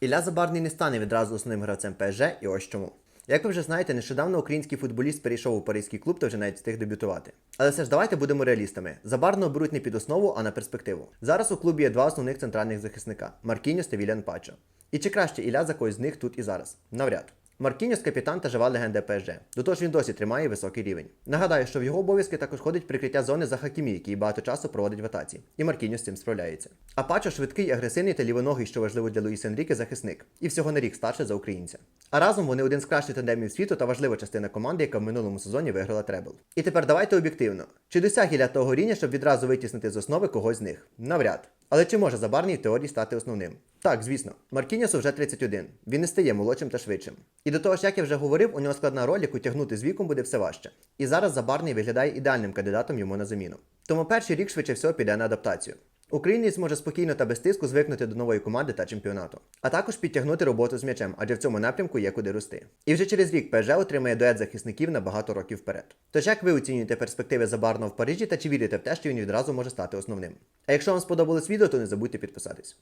Ілля Забарний не стане відразу основним гравцем ПСЖ, і ось чому. Як ви вже знаєте, нещодавно український футболіст перейшов у паризький клуб та вже навіть встиг дебютувати. Але все ж давайте будемо реалістами. Забарного беруть не під основу, а на перспективу. Зараз у клубі є два основних центральних захисника Маркіньос та Вілян Пачо. І чи краще Ілля за когось з них тут і зараз? Навряд. Маркіньос капітан та жива легенда ПСЖ. До того ж він досі тримає високий рівень. Нагадаю, що в його обов'язки також входить прикриття зони за Хакімі, який багато часу проводить в атаці. І Маркіньос з цим справляється. А Пачо швидкий, агресивний та лівоногий, що важливо для Луїса Енріке, захисник. І всього на рік старше за українця. А разом вони один з кращих тандемів світу та важлива частина команди, яка в минулому сезоні виграла требл. І тепер давайте об'єктивно. Чи досяг Ілля того рівня, щоб відразу витіснити з основи когось з них? Навряд. Але чи може Забарний в теорії стати основним? Так, звісно. Маркіньосу вже 31. Він не стає молодшим та швидшим. І до того ж, як я вже говорив, у нього складна роль, яку тягнути з віком буде все важче. І зараз Забарний виглядає ідеальним кандидатом йому на заміну. Тому перший рік швидше всього піде на адаптацію. Українець може спокійно та без тиску звикнути до нової команди та чемпіонату, а також підтягнути роботу з м'ячем, адже в цьому напрямку є куди рости. І вже через рік ПЖ отримає дует захисників на багато років вперед. Тож як ви оцінюєте перспективи Забарного в Парижі та чи вірите в те, що він відразу може стати основним? А якщо вам сподобалось відео, то не забудьте підписатись.